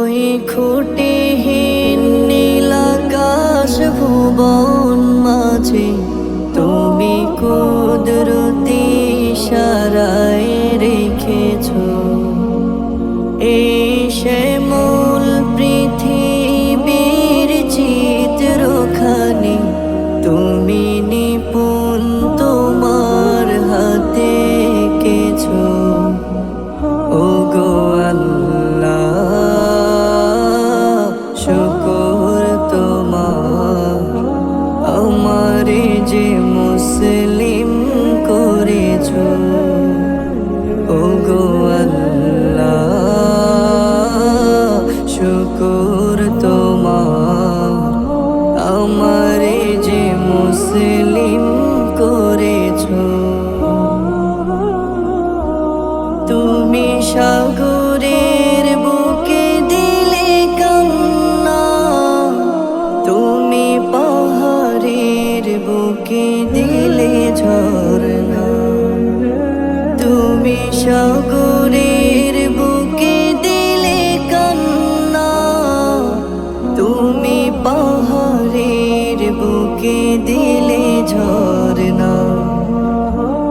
ওই খুঁটিহীন মুসলিম করেছ। তুমি সাগরের বুকে দিলে কান্না। তুমি পাহাড়ের বুকে দিলে ঝরনা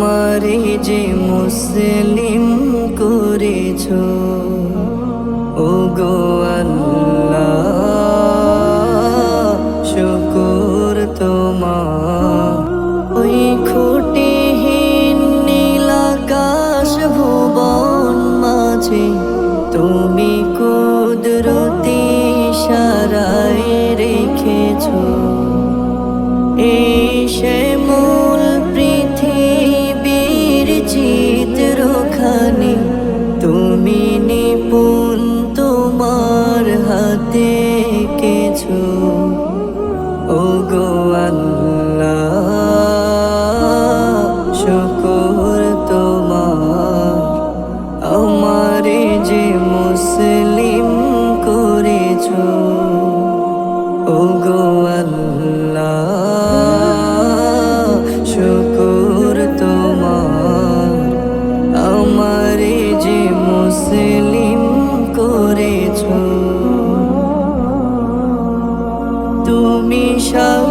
আমারে যে মুসলিম করেছ ও গো আল্লাহ, শুকর তোমার। ওই খুঁটিহীন নীলাকাশ ভুবন মাঝে, তুমি কুদরতি সারায় রেখেছো। এই সে চিত্রখানি তুমি নিপুণ তোমার হাতে কেছো ও গো আল্লাহ, শুকর তোমার, আমারে যে মুসলিম করেছ। ও তুমি